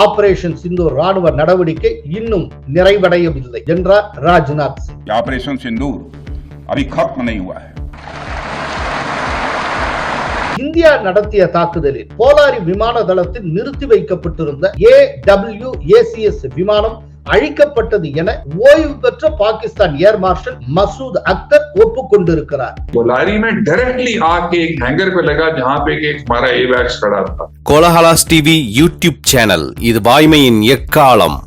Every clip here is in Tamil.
ஆபரேஷன் சிந்தூர் ராணுவ நடவடிக்கை இன்னும் நிறைவடையவில்லை என்றார் ராஜ்நாத் சிங் कि ऑपरेशन सिंदूर अभी खत्म नहीं हुआ है இந்தியா நடத்திய தாக்குதலில் போலாரி விமான தளத்தில் நிறுத்தி வைக்கப்பட்டிருந்த ஏ டபிள்யூ ஏசிஎஸ் விமானம் அழிக்கப்பட்டது என ஓய்வு பெற்ற பாகிஸ்தான் ஏர் மார்ஷல் மசூத் அக்தர் ஒப்புக்கொண்டிருக்கிறார். கோலஹலாஸ் டிவி யூடியூப் சேனல் இது வாய்மையின் எக்காலம்.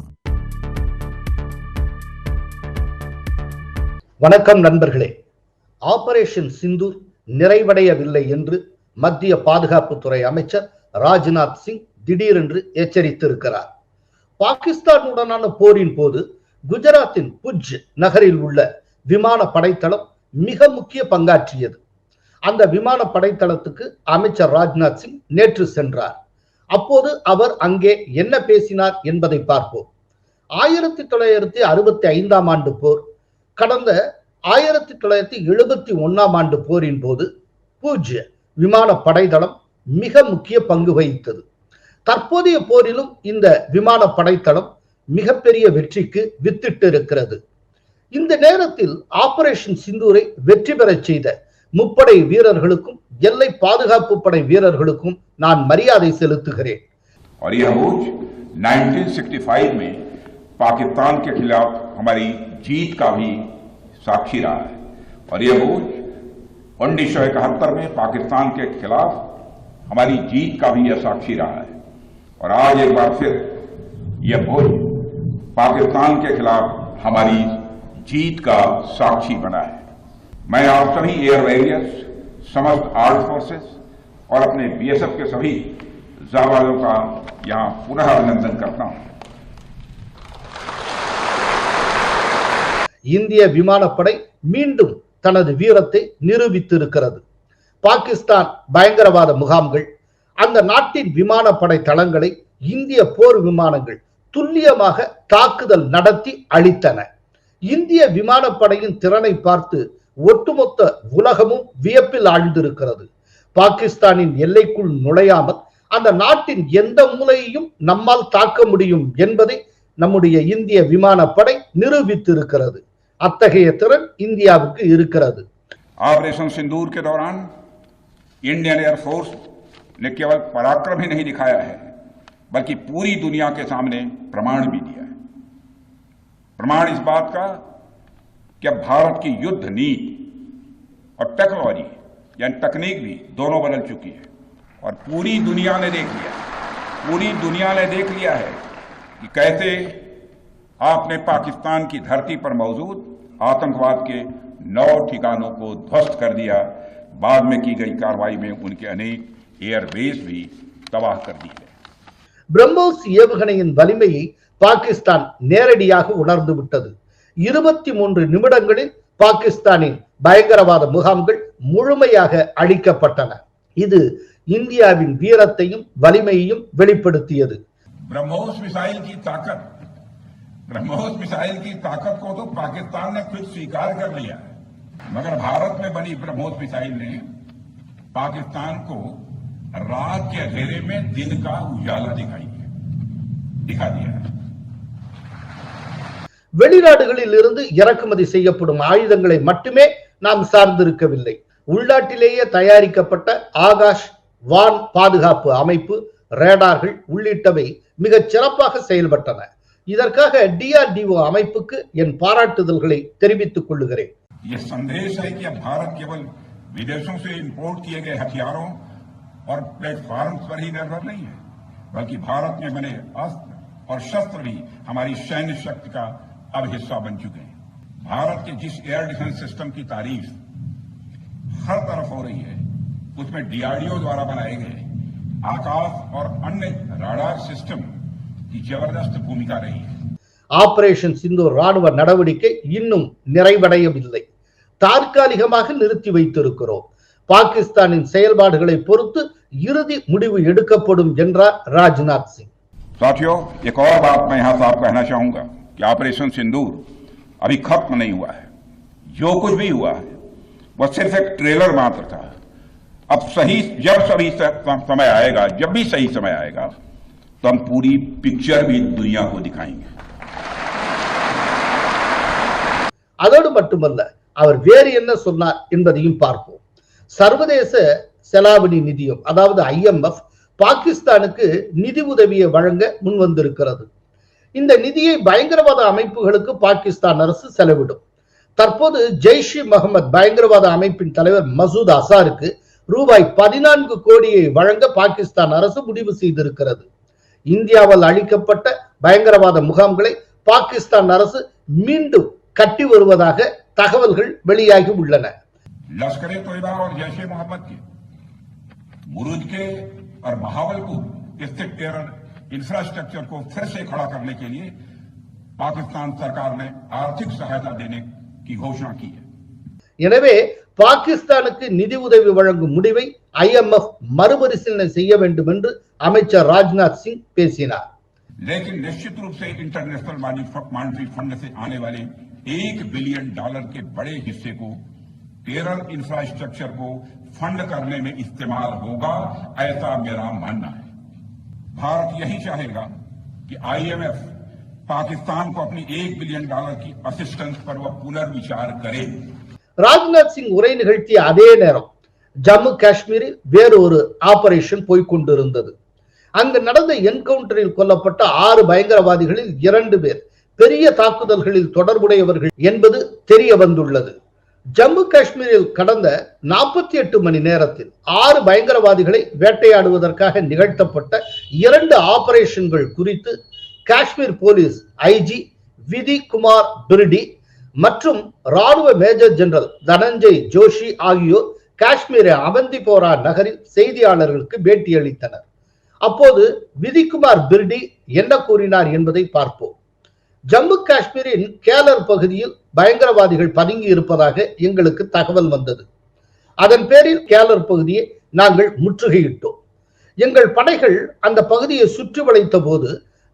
வணக்கம் நண்பர்களே. ஆபரேஷன் சிந்தூர் நிறைவடையவில்லை என்று மத்திய பாதுகாப்புத்துறை அமைச்சர் ராஜ்நாத் சிங் திடீரென்று எச்சரித்திருக்கிறார். பாகிஸ்தானுடனான போரின் போது குஜராத்தின் புஜ் நகரில் உள்ள விமான படைத்தளம் மிக முக்கிய பங்காற்றியது. அந்த விமான படைத்தளத்துக்கு அமைச்சர் ராஜ்நாத் சிங் நேற்று சென்றார். அப்போது அவர் அங்கே என்ன பேசினார் என்பதை பார்ப்போம். ஆயிரத்தி தொள்ளாயிரத்தி அறுபத்தி ஐந்தாம் ஆண்டு போர் கடந்த ஆயிரத்தி தொள்ளாயிரத்தி எழுபத்தி ஒன்னாம் ஆண்டு போரின் போது பூஜ்ய விமான படைத்தளம் மிக முக்கிய பங்கு வகித்தது. தற்போதைய போரிலும் இந்த விமான படைத்தளம் மிகப்பெரிய வெற்றிக்கு வித்திட்டு இருக்கிறது இந்த நேரத்தில் ஆபரேஷன் சிந்தூரை வெற்றி பெறச் செய்த முப்படை வீரர்களுக்கும் எல்லை பாதுகாப்பு படை வீரர்களுக்கும் நான் மரியாதை செலுத்துகிறேன் और यह भोज 1965 में पाकिस्तान के खिलाफ हमारी जीत का भी साक्षी रहा है और यह भोज उन्नीस सौ इकहत्तर में पाकिस्तान के खिलाफ हमारी जीत का भी यह साक्षी रहा है और आज एक बार फिर यह भोज पाकिस्तान के खिलाफ हमारी जीत का साक्षी बना है मैं आप सभी एयर वॉरियर्स समस्त आर्म फोर्सेस और अपने बीएसएफ के सभी जाबाजों का यहां पुनः अभिनंदन करता हूं இந்திய விமானப்படை மீண்டும் தனது வீரத்தை நிரூபித்திருக்கிறது பாகிஸ்தான் பயங்கரவாத முகாம்கள் அந்த நாட்டின் விமானப்படை தளங்களை இந்திய போர் விமானங்கள் துல்லியமாக தாக்குதல் நடத்தி அளித்தன இந்திய விமானப்படையின் திறனை பார்த்து ஒட்டுமொத்த உலகமும் வியப்பில் ஆழ்ந்திருக்கிறது. பாகிஸ்தானின் எல்லைக்குள் நுழையாமல் அந்த நாட்டின் எந்த மூலையையும் நம்மால் தாக்க முடியும் என்பதை நம்முடைய இந்திய விமானப்படை நிரூபித்திருக்கிறது. அத்தகைய திறன் இந்தியாவுக்கு இருக்கிறது. ஆபரேஷன் சிந்தூர் இந்தியன் ஏர்ஃபோர்ஸ் ने केवल पराक्रम ही नहीं दिखाया है, बल्कि पूरी दुनिया के सामने प्रमाण भी दिया है। प्रमाण इस बात का कि अब भारत की युद्ध नीति और टेक्नोलॉजी, यानी तकनीक भी दोनों बदल चुकी है और पूरी दुनिया ने देख लिया पूरी दुनिया ने देख लिया है कि कैसे आपने पाकिस्तान की धरती पर मौजूद आतंकवाद के नौ ठिकानों को ध्वस्त कर दिया। बाद में की गई कार्रवाई में उनके अनेक एयरबेस भी तबाह कर दिए गए பிரம்மோஸ் ஏவுகணையின் வலிமையை பாகிஸ்தான் நேரடியாக உணர்ந்து விட்டது இருபத்தி மூன்று நிமிடங்களில் பாகிஸ்தானின் பயங்கரவாத முகாம்கள் முழுமையாக அழிக்கப்பட்டன இது இந்தியாவின் வீரத்தையும் வலிமையையும் வெளிப்படுத்தியது ब्रह्मोस मिसाइल की ताकत ब्रह्मोस मिसाइल की ताकत को तो पाकिस्तान ने खुद स्वीकार कर लिया है मगर भारत में बनी ब्रह्मोस मिसाइल ने पाकिस्तान को रात के अंधेरे में दिन का उजाला दिखाई है दिखा दिया है வெளிநாடுகளில் இருந்து இறக்குமதி செய்யப்படும் ஆயுதங்களை மட்டுமே நாம் சார்ந்திருக்கவில்லை உள்நாட்டிலேயே தயாரிக்கப்பட்ட ஆகாஷ் வான் பாதுகாப்பு அமைப்பு ரேடார்கள் உள்ளிட்டவை மிகச் சிறப்பாக செயல்பட்டன இதற்காக டிஆர்டிஓ அமைப்புக்கு என் பாராட்டுதல்களை தெரிவித்துக் கொள்ளுகிறேன் और प्लेटफॉर्म पर ही निर्भर नहीं है बल्कि भारत में बने अस्त्र और शस्त्र भी हमारी सैन्य शक्ति का अब हिस्सा बन चुके हैं भारत के जिस एयर डिफेंस सिस्टम की तारीफ हर तरफ हो रही है उसमें डीआरडीओ द्वारा बनाए गए आकाश और अन्य राडार सिस्टम की जबरदस्त भूमिका रही है ஆபரேஷன் சிந்தூர் ராணுவ நடவடிக்கை இன்னும் நிறைவடையவில்லை தற்காலிகமாக நிறுத்தி வைத்திருக்கிறோம் பாகிஸ்தானின் செயல்பாடுகளை பொறுத்து இறுதி முடிவு எடுக்கப்படும் என்றார் ராஜ்நாத் சிங் साथियों एक और बात मैं यहां साफ कहना चाहूंगा कि ऑपरेशन सिंदूर अभी खत्म नहीं हुआ है जो कुछ भी हुआ है वह सिर्फ एक ट्रेलर मात्र था अब सही जब सही स- समय आएगा जब भी सही समय आएगा तो हम पूरी पिक्चर भी दुनिया को दिखाएंगे அதோடு மட்டுமல்ல அவர் வேறு என்ன சொன்னார் என்பதையும் பார்ப்போம் சர்வதேச செலாவணி நிதியம் அதாவது ஐஎம்எஃப் பாகிஸ்தானுக்கு நிதி உதவியை வழங்க முன்வந்திருக்கிறது. இந்த நிதியை பயங்கரவாத அமைப்புகளுக்கு பாகிஸ்தான் அரசு செலவிடும். தற்போது ஜெய்ஷ் முகமது பயங்கரவாத அமைப்பின் தலைவர் மசூத் அசாருக்கு ரூபாய் பதினான்கு கோடியை வழங்க பாகிஸ்தான் அரசு முடிவு செய்திருக்கிறது. இந்தியாவால் அளிக்கப்பட்ட பயங்கரவாத முகாம்களை பாகிஸ்தான் அரசு மீண்டும் கட்டி வருவதாக தகவல்கள் வெளியாகி உள்ளன. लश्कर ए तोयबा और जैश ए मोहम्मद के मुरुद के और बहावलपुर स्थित टेरर इंफ्रास्ट्रक्चर को फिर से खड़ा करने के लिए पाकिस्तान सरकार ने आर्थिक सहायता देने की घोषणा की है எனவே பாகிஸ்தானுக்கு நிதி உதவி வழங்கும் முடிவை ஐஎம்எஃப் மறுபரிசீலனை செய்ய வேண்டும் என்று அமைச்சர் ராஜ்நாத் சிங் பேசினார் लेकिन निश्चित रूप से इंटरनेशनल मॉनिटरी फंड से आने वाले एक बिलियन डॉलर के बड़े हिस्से को टेरर इंफ्रास्ट्रक्चर को फंड करने में इस्तेमाल होगा ऐसा मेरा मानना है भारत यही चाहेगा कि आईएमएफ पाकिस्तान को अपनी एक बिलियन डॉलर की असिस्टेंस पर वह पुनर्विचार करे ராஜ்நாத் சிங் உரை நிகழ்த்திய அதே நேரம் ஜம்மு காஷ்மீரில் வேறு ஒரு ஆபரேஷன் போய்கொண்டிருந்தது அங்கு நடந்த என்கவுண்டரில் கொல்லப்பட்ட ஆறு பயங்கரவாதிகளில் இரண்டு பேர் பெரிய தாக்குதல்களில் தொடர்புடையவர்கள் என்பது தெரிய வந்துள்ளது ஜம்மு காஷ்மீரில் கடந்த நாற்பத்தி எட்டு மணி நேரத்தில் ஆறு பயங்கரவாதிகளை வேட்டையாடுவதற்காக நிகழ்த்தப்பட்ட இரண்டு ஆபரேஷன்கள் குறித்து காஷ்மீர் போலீஸ் ஐஜி விதி குமார் பிரிடி மற்றும் ராணுவ மேஜர் ஜெனரல் தனஞ்சய் ஜோஷி ஆகியோர் காஷ்மீர் அவந்திபோரா நகரில் செய்தியாளர்களுக்கு பேட்டியளித்தனர். அப்போது விதிக்குமார் பிர்டி என்ன கூறினார் என்பதை பார்ப்போம். ஜம்மு காஷ்மீரின் கேலர் பகுதியில் பயங்கரவாதிகள் பதுங்கி இருப்பதாக எங்களுக்கு தகவல் வந்தது. அதன் பேரில் கேலர் பகுதியை நாங்கள் முற்றுகையிட்டோம். எங்கள் படைகள் அந்த பகுதியை சுற்றி வளைத்த போது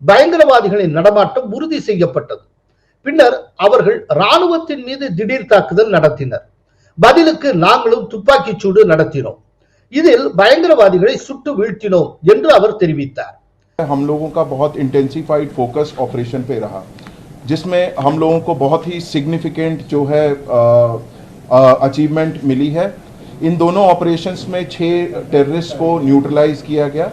பயங்கரவாதிகளின் நடமாட்டம் உறுதி செய்யப்பட்டது. பின்னர் அவர்கள் ராணுவத்தின் மீது திடீர் தாக்குதல் நடத்தினர். பதிலுக்கு நாங்களும் துப்பாக்கிச் சூடு நடத்தினோம். இதில் பயங்கரவாதிகளை சுட்டு வீழ்த்தினோம் என்று அவர் தெரிவித்தார். हम लोगों का बहुत इंटेंसिफाइड फोकस ऑपरेशन पे रहा जिसमें हम लोगों को बहुत ही सिग्निफिकेंट जो है अचीवमेंट मिली है इन दोनों ऑपरेशंस में छह टेररिस्ट को न्यूट्रलाइज किया गया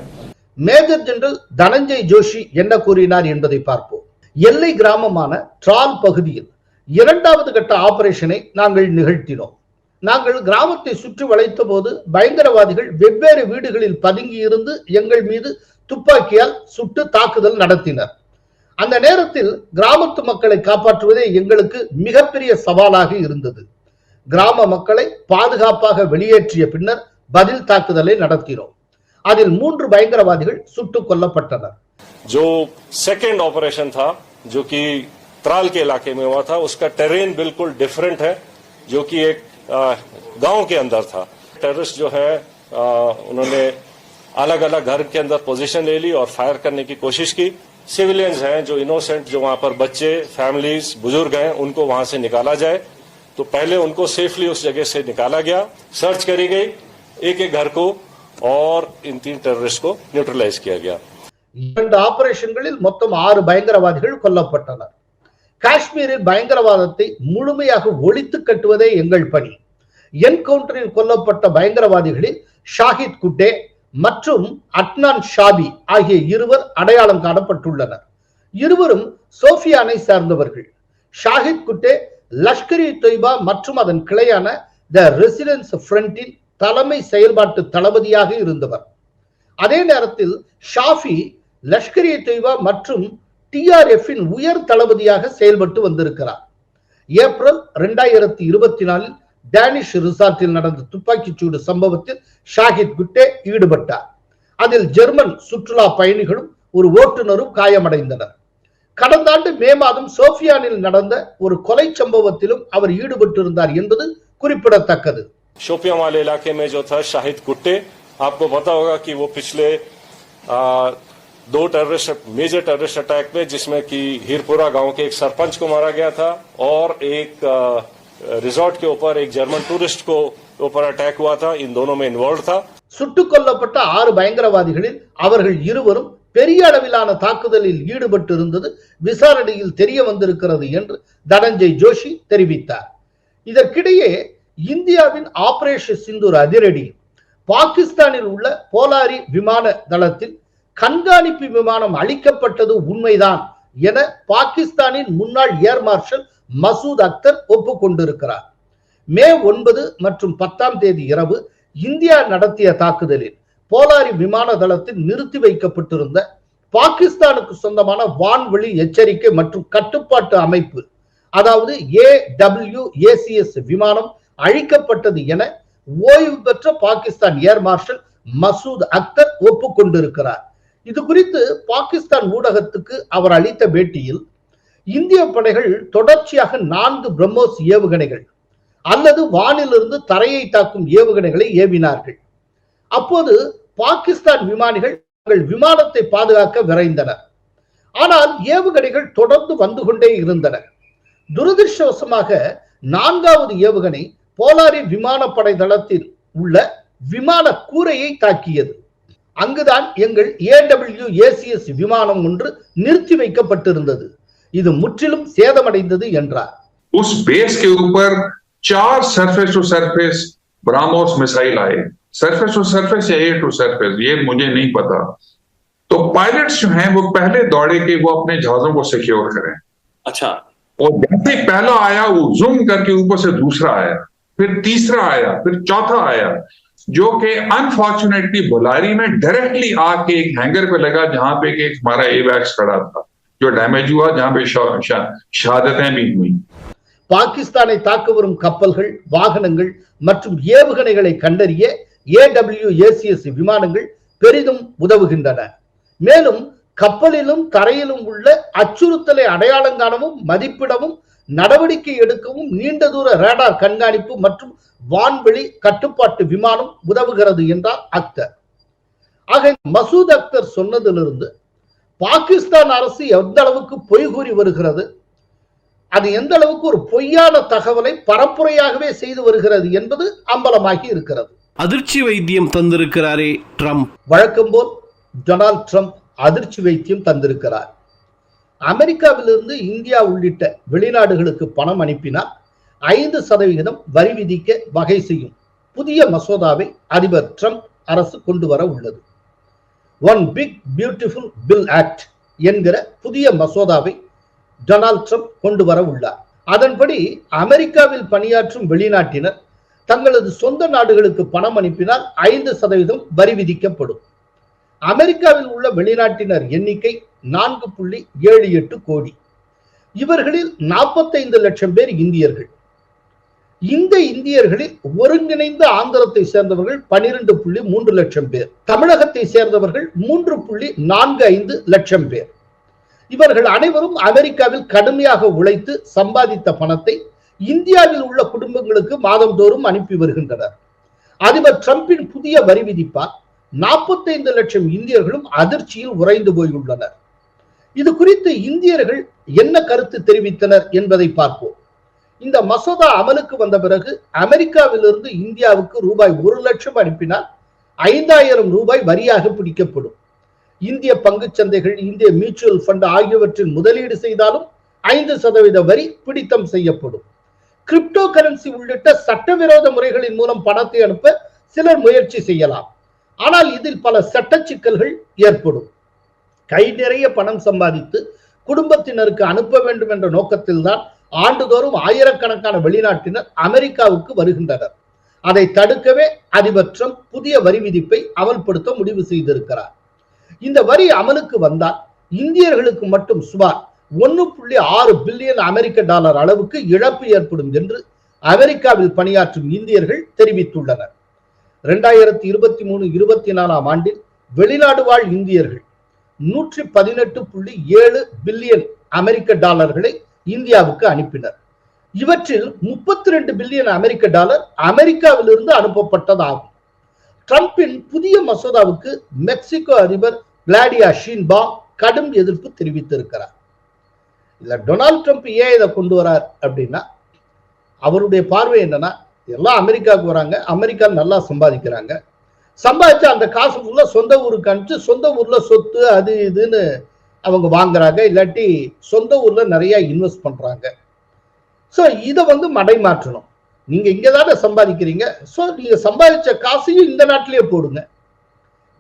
மேஜர் ஜெனரல் தனஞ்சய் ஜோஷி என்ன கூறினார் என்பதை பார்ப்போம் எல்லை கிராமமான ட்ரால் பகுதியில் இரண்டாவது கட்ட ஆபரேஷனை நாங்கள் நிகழ்த்தினோம் நாங்கள் கிராமத்தை சுற்றி வளைத்த போது பயங்கரவாதிகள் வெவ்வேறு வீடுகளில் பதுங்கி இருந்து எங்கள் மீது துப்பாக்கியால் சுட்டு தாக்குதல் நடத்தினர் அந்த நேரத்தில் கிராமத்து மக்களை காப்பாற்றுவதே எங்களுக்கு மிகப்பெரிய சவாலாக இருந்தது கிராம மக்களை பாதுகாப்பாக வெளியேற்றிய பின்னர் பதில் தாக்குதலை நடத்தினோம் அதில் மூன்று பயங்கரவாதிகள் சுட்டுக் கொல்லப்பட்டனர் जो सेकेंड ऑपरेशन था जो कि त्राल के इलाके में हुआ था उसका टेरेन बिल्कुल डिफरेंट है जो कि एक गांव के अंदर था टेररिस्ट जो है आ, उन्होंने अलग अलग घर के अंदर पोजीशन ले ली और फायर करने की कोशिश की सिविलियंस हैं जो इनोसेंट जो वहां पर बच्चे फैमिलीज बुजुर्ग हैं उनको वहां से निकाला जाए तो पहले उनको सेफली उस जगह से निकाला गया सर्च करी गई एक एक घर को और इन तीन टेररिस्ट को न्यूट्रलाइज किया गया இரண்டு ஆபரேஷன்களில் மொத்தம் ஆறு பயங்கரவாதிகள் கொல்லப்பட்டனர் காஷ்மீரில் பயங்கரவாதத்தை முழுமையாக ஒழித்து கட்டுவதே எங்கள் பணி என்கவுண்டரில் கொல்லப்பட்ட பயங்கரவாதிகளில் ஷாஹித் குட்டே மற்றும் அட்னான் ஷாபி ஆகிய இருவர் அடையாளம் காணப்பட்டுள்ளனர். இருவரும் சோஃபியானை சார்ந்தவர்கள். ஷாஹித் குட்டே லஷ்கர் இ தொய்பா மற்றும் அதன் கிளையான த ரெசிடென்ஸ் ஃப்ரண்டின் தலைமை செயல்பாட்டு தளபதியாக இருந்தவர். அதே நேரத்தில் ஷாஃபி லஷ்கர் இ தொய்பா மற்றும் டிஆர்எஃப்பின் உயர் தளபதியாக செயல்பட்டு வந்திருக்கிறார். ஏப்ரல் இரண்டாயிரத்தி இருபத்தி நாலில் டேனிஷ் ரிசார்ட்டில் நடந்த துப்பாக்கிச் சூடு சம்பவத்தில் ஷாஹித் குட்டே ஈடுபட்டார் அதில் ஜெர்மன் சுற்றுலா பயணிகளும் ஒரு ஓட்டுநரும் காயமடைந்தனர் கடந்த ஆண்டு மே மாதம் சோஃபியானில் நடந்த ஒரு கொலை சம்பவத்திலும் அவர் ஈடுபட்டிருந்தார் என்பது குறிப்பிடத்தக்கது शोपियां वाले इलाके में जो था शाहिद कुट्टे आपको पता होगा कि वो पिछले आ, दो टेररिस्ट मेजर टेररिस्ट अटैक में जिसमें कि हीरपुरा गांव के एक सरपंच को मारा गया था और एक आ, रिजॉर्ट के ऊपर एक जर्मन टूरिस्ट को ऊपर अटैक हुआ था इन दोनों में इन्वॉल्व था சுட்டுக் கொல்லப்பட்ட ஆறு பயங்கரவாதிகளில் அவர்கள் இருவரும் பெரிய அளவிலான தாக்குதலில் ஈடுபட்டு இருந்தது விசாரணையில் தெரிய வந்திருக்கிறது என்று தனஞ்சய் ஜோஷி தெரிவித்தார் இதற்கிடையே இந்தியாவின் ஆபரேஷன் சிந்தூர் அதிரடி பாகிஸ்தானில் உள்ள போலாரி விமான தளத்தில் கண்காணிப்பு விமானம் அளிக்கப்பட்டது உண்மைதான் என பாகிஸ்தானின் முன்னாள் ஏர் மார்ஷல் மசூத் அக்தர் ஒப்புக்கொண்டிருக்கிறார். மே ஒன்பது மற்றும் பத்தாம் தேதி இரவு இந்தியா நடத்திய தாக்குதலில் போலாரி விமான தளத்தில் நிறுத்தி வைக்கப்பட்டிருந்த பாகிஸ்தானுக்கு சொந்தமான வான்வெளி எச்சரிக்கை மற்றும் கட்டுப்பாட்டு அமைப்பு அதாவது ஏ டபிள்யூ ஏசிஎஸ் விமானம் அழிக்கப்பட்டது என ஓய்வு பெற்ற பாகிஸ்தான் ஏர் மார்ஷல் மசூத் அக்தர் ஒப்புக்கொண்டிருக்கிறார். இது குறித்து பாகிஸ்தான் ஊடகத்துக்கு அவர் அளித்த பேட்டியில் இந்திய படைகள் தொடர்ச்சியாக நான்கு பிரம்மோஸ் ஏவுகணைகள் அல்லது வானிலிருந்து தரையை தாக்கும் ஏவுகணைகளை ஏவினார்கள். அப்போது பாகிஸ்தான் விமானிகள் தங்கள் விமானத்தை பாதுகாக்க விரைந்தனர். ஆனால் ஏவுகணைகள் தொடர்ந்து வந்து கொண்டே இருந்தன. துரதிருஷ்டவசமாக நான்காவது ஏவுகணை போலாரி விமானப்படை தளத்தில் உள்ள விமான கூரையை தாக்கியது. அங்குதான் எங்கள் ஏடபிள்யூ ஏசிஎஸ் விமானம் ஒன்று நிறுத்தி வைக்கப்பட்டிருந்தது. இது முற்றிலும் சேதமடைந்தது என்றார் उस बेस के ऊपर चार surface to surface BrahMos missile आए सरफेस टू सरफेस या एयर टू सरफेस ये मुझे नहीं पता तो पायलट्स जो हैं वो पहले दौड़े कि वो अपने जहाजों को सिक्योर करें अच्छा और जैसे ही पहला आया वो जूम करके ऊपर से दूसरा आया फिर तीसरा आया फिर चौथा आया जो कि अनफॉर्चुनेटली बुलारी में डायरेक्टली आके एक हैंगर पे लगा जहां पे कि एक हमारा एवैक्स खड़ा था जो डैमेज हुआ जहां पे शा- शा- शहादतें भी हुई பாகிஸ்தானை தாக்க வரும் கப்பல்கள் வாகனங்கள் மற்றும் ஏவுகணைகளை கண்டறிய ஏடபிள்யூ ஏசிஎஸ் விமானங்கள் பெரிதும் உதவுகின்றன மேலும் கப்பலிலும் தரையிலும் உள்ள அச்சுறுத்தலை அடையாளம் காணவும் மதிப்பிடவும் நடவடிக்கை எடுக்கவும் நீண்ட தூர ரேடார் கண்காணிப்பு மற்றும் வான்வெளி கட்டுப்பாட்டு விமானம் உதவுகிறது என்றார் அக்தர் ஆக மசூத் அக்தர் சொன்னதிலிருந்து பாகிஸ்தான் அரசு எந்த அளவுக்கு பொய் கூறி வருகிறது? அது எந்த அளவுக்கு ஒரு பொய்யான தகவலை பரப்புரையாகவே செய்து வருகிறது என்பது அம்பலமாகி இருக்கிறது. அதிர்ச்சி வைத்தியம் தந்திருக்கிறாரே ட்ரம்ப். வழக்கம் போல் டொனால்ட் ட்ரம்ப் அதிர்ச்சி வைத்தியம் தந்திருக்கிறார். அமெரிக்காவிலிருந்து இந்தியா உள்ளிட்ட வெளிநாடுகளுக்கு பணம் அனுப்பினால் ஐந்து சதவிகிதம் வரி விதிக்க வகை செய்யும் புதிய மசோதாவை அதிபர் ட்ரம்ப் அரசு கொண்டு வர உள்ளது. One big beautiful bill act என்கிற புதிய மசோதாவை டொனால்ட் ட்ரம்ப் கொண்டு வர உள்ளார். அதன்படி அமெரிக்காவில் பணியாற்றும் வெளிநாட்டினர் தங்களது சொந்த நாடுகளுக்கு பணம் அனுப்பினால் ஐந்து சதவீதம் வரி விதிக்கப்படும். அமெரிக்காவில் உள்ள வெளிநாட்டினர் எண்ணிக்கை நான்கு புள்ளி ஏழு எட்டு கோடி. இவர்களில் நாற்பத்தைந்து லட்சம் பேர் இந்தியர்கள். இந்த இந்தியர்களில் ஒருங்கிணைந்த ஆந்திரத்தை சேர்ந்தவர்கள் பனிரெண்டு புள்ளி மூன்று லட்சம் பேர் தமிழகத்தை சேர்ந்தவர்கள் மூன்று புள்ளி நான்கு ஐந்து லட்சம் பேர். இவர்கள் அனைவரும் அமெரிக்காவில் கடுமையாக உழைத்து சம்பாதித்த பணத்தை இந்தியாவில் உள்ள குடும்பங்களுக்கு மாதந்தோறும் அனுப்பி வருகின்றனர். அதிபர் டிரம்பின் புதிய வரி விதிப்பால் நாற்பத்தைந்து லட்சம் இந்தியர்களும் அதிர்ச்சியில் உறைந்து போயுள்ளனர். இது குறித்து இந்தியர்கள் என்ன கருத்து தெரிவித்தனர் என்பதை பார்ப்போம். இந்த மசோதா அமலுக்கு வந்த பிறகு அமெரிக்காவிலிருந்து இந்தியாவுக்கு ரூபாய் ஒரு லட்சம் அனுப்பினால் ஐந்தாயிரம் ரூபாய் வரியாக பிடிக்கப்படும். இந்திய பங்கு சந்தைகள் இந்திய மியூச்சுவல் ஃபண்ட் ஆகியவற்றில் முதலீடு செய்தாலும் ஐந்து சதவீத வரி பிடித்தம் செய்யப்படும். கிரிப்டோ கரன்சி உள்ளிட்ட சட்டவிரோத முறைகளின் மூலம் பணத்தை அனுப்ப சிலர் முயற்சி செய்யலாம். ஆனால் இதில் பல சட்ட சிக்கல்கள் ஏற்படும். கை நிறைய பணம் சம்பாதித்து குடும்பத்தினருக்கு அனுப்ப வேண்டும் என்ற நோக்கத்தில்தான் ஆண்டுதோறும் ஆயிரக்கணக்கான வெளிநாட்டினர் அமெரிக்காவுக்கு வருகின்றனர். அதை தடுக்கவே அதிபர் ட்ரம்ப் புதிய வரி விதிப்பை அமல்படுத்த முடிவு செய்திருக்கிறார். இந்த வரி அமலுக்கு வந்தால் இந்தியர்களுக்கு மட்டும் சுமார் ஒன்னு புள்ளி ஆறு பில்லியன் அமெரிக்க டாலர் அளவுக்கு இழப்பு ஏற்படும் என்று அமெரிக்காவில் பணியாற்றும் இந்தியர்கள் தெரிவித்துள்ளனர். இரண்டாயிரத்தி இருபத்தி மூணு இருபத்தி நாலாம் ஆண்டில் வெளிநாடு வாழ் இந்தியர்கள் நூற்றி பதினெட்டு புள்ளி ஏழு பில்லியன் அமெரிக்க டாலர்களை இந்தியாவுக்கு அனுப்பினர். இவற்றில் முப்பத்தி ரெண்டு பில்லியன் அமெரிக்க டாலர் அமெரிக்காவிலிருந்து அனுப்பப்பட்டதாகும். ட்ரம்பின் புதிய மசோதாவுக்கு மெக்சிகோ அதிபர் கிளாடியா ஷீன்பா கடும் எதிர்ப்பு தெரிவித்திருக்கிறார். இல்ல டொனால்ட் ட்ரம்ப் ஏன் இதை கொண்டு வரார் அப்படின்னா அவருடைய பார்வை என்னன்னா எல்லாம் அமெரிக்காவுக்கு வராங்க அமெரிக்கா நல்லா சம்பாதிக்கிறாங்க. சம்பாதிச்ச அந்த காசு ஃபுல்லாக சொந்த ஊருக்கு அனுப்பிச்சு சொந்த ஊர்ல சொத்து அது இதுன்னு அவங்க வாங்குறாங்க இல்லாட்டி சொந்த ஊர்ல நிறைய இன்வெஸ்ட் பண்றாங்க. ஸோ இதை வந்து மடை மாற்றணும் நீங்க இங்க தானே சம்பாதிக்கிறீங்க. ஸோ நீங்க சம்பாதிச்ச காசையும் இந்த நாட்டிலேயே போடுங்க.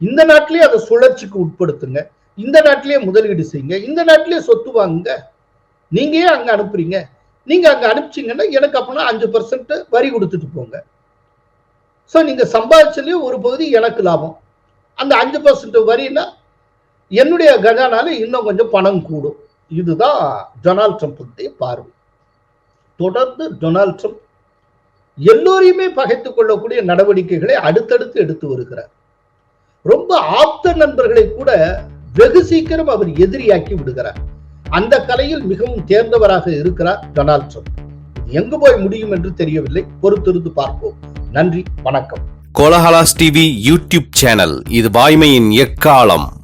இந்த நாட்டிலேயே அதை சுழற்சிக்கு உட்படுத்துங்க. இந்த நாட்டிலேயே முதலீடு செய்யுங்க. இந்த நாட்டிலேயே சொத்து வாங்குங்க. நீங்க ஏன் அங்க அனுப்புறீங்க? நீங்க அங்க அனுப்பிச்சீங்கன்னா எனக்கு அப்பனா அஞ்சு பர்சன்ட் வரி கொடுத்துட்டு போங்க. ஸோ நீங்க சம்பாதிச்சதுலேயும் ஒரு பகுதி எனக்கு லாபம். அந்த அஞ்சு பர்சன்ட் வரினா என்னுடைய கஜானால இன்னும் கொஞ்சம் பணம் கூடும். இதுதான் டொனால்ட் ட்ரம்ப்புடைய பார்வை. தொடர்ந்து டொனால்ட் ட்ரம்ப் எல்லோரையுமே பகைத்துக் கொள்ளக்கூடிய நடவடிக்கைகளை அடுத்தடுத்து எடுத்து வருகிறார். ரொம்ப ஆப்த நண்பர்களை கூட வெகு சீக்கிரம் அவர் எதிரியாக்கி விடுகிறார். அந்த கலையில் மிகவும் தேர்ந்தவராக இருக்கிறார் டொனால்ட் ட்ரம்ப். எங்கு போய் முடியும் என்று தெரியவில்லை. பொறுத்திருந்து பார்ப்போம். நன்றி வணக்கம். Kolahalas TV YouTube channel. இது வாய்மையின் எக்காலம்.